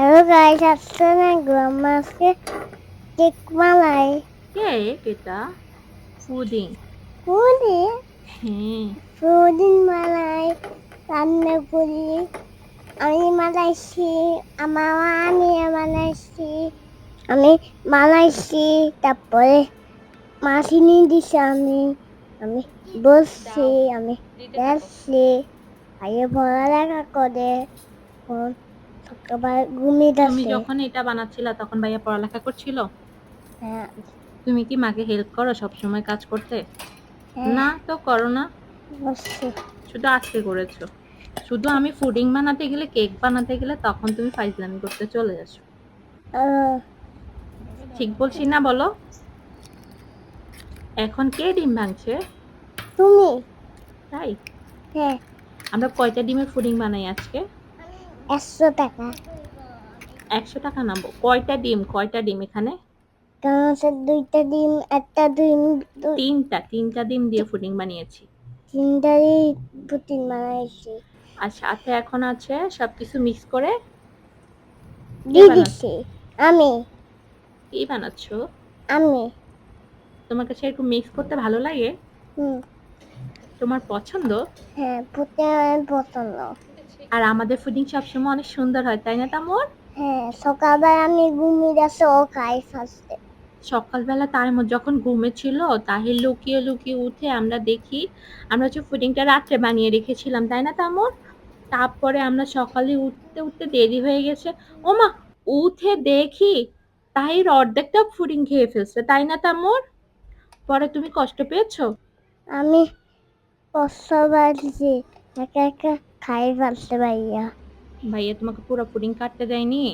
Hello guys আসসালামু আলাইকুম আজকে কেক বানাই কেক এটা পুডিং পুরি হ্যাঁ পুডিং বানাই রান্না করি আমি বানাইছি আমার আমি বানাইছি আমি বানাইছি তারপরে মাছিনি দিছি আমি আমি বসছি আমি দেখছি আগে পড়ালেখা করে ঘুমিয়ে তুমি যখন এটা বানাচ্ছিলা তখন ভাইয়া পড়ালেখা করছিল? হ্যাঁ। তুমি কি মাকে হেল্প করো সব সময় কাজ করতে? হ্যাঁ, না তো করো না। শুধু আজকে করেছ। শুধু আমি ফুডিং বানাতে গেলে কেক বানাতে গেলে তখন তুমি ফাইজলামি করতে চলে আসো। ঠিক বলছি না বলো? এখন কে ডিম ভাঙছে? তুমি। তাই? হ্যাঁ। আমরা কয়টা ডিমের ফুডিং বানাই আজকে? একশো টাকা। একশো টাকা নামবো। কয়টা ডিম? কয়টা ডিম এখানে? দুইটা ডিম একটা ডিম তিনটা। তিনটা ডিম দিয়ে ফুডিং বানিয়েছি। তিনটা ডিম বানাইছি। আর সাথে এখন আছে সবকিছু মিক্স করে দিয়ে বানাচ্ছ? আমি। কি বানাচ্ছো? আমি। তোমার কাছে একটু মিক্স করতে ভালো লাগে? হুম। তোমার পছন্দ? হ্যাঁ পছন্দ। আর আমাদের ফুডিং সবসময় অনেক সুন্দর হয় তাই না তামর হ্যাঁ সকালবেলা আমি ঘুমিয়ে যাচ্ছে ও খাই ফার্স্টে সকালবেলা তার মধ্যে যখন ঘুমে ছিল তাহির লুকিয়ে লুকিয়ে উঠে আমরা দেখি আমরা হচ্ছে ফুডিংটা রাত্রে বানিয়ে রেখেছিলাম তাই না তামর তারপরে আমরা সকালে উঠতে উঠতে দেরি হয়ে গেছে ও মা উঠে দেখি তাহির অর্ধেকটা ফুডিং খেয়ে ফেলছে তাই না তামর পরে তুমি কষ্ট পেয়েছ? আমি কষ্ট বাড়ছি একা একা খাই ফেলতে পারিয়া ভাইয়া তোমাকে পুরো পুডিং কাটতে দেয়নি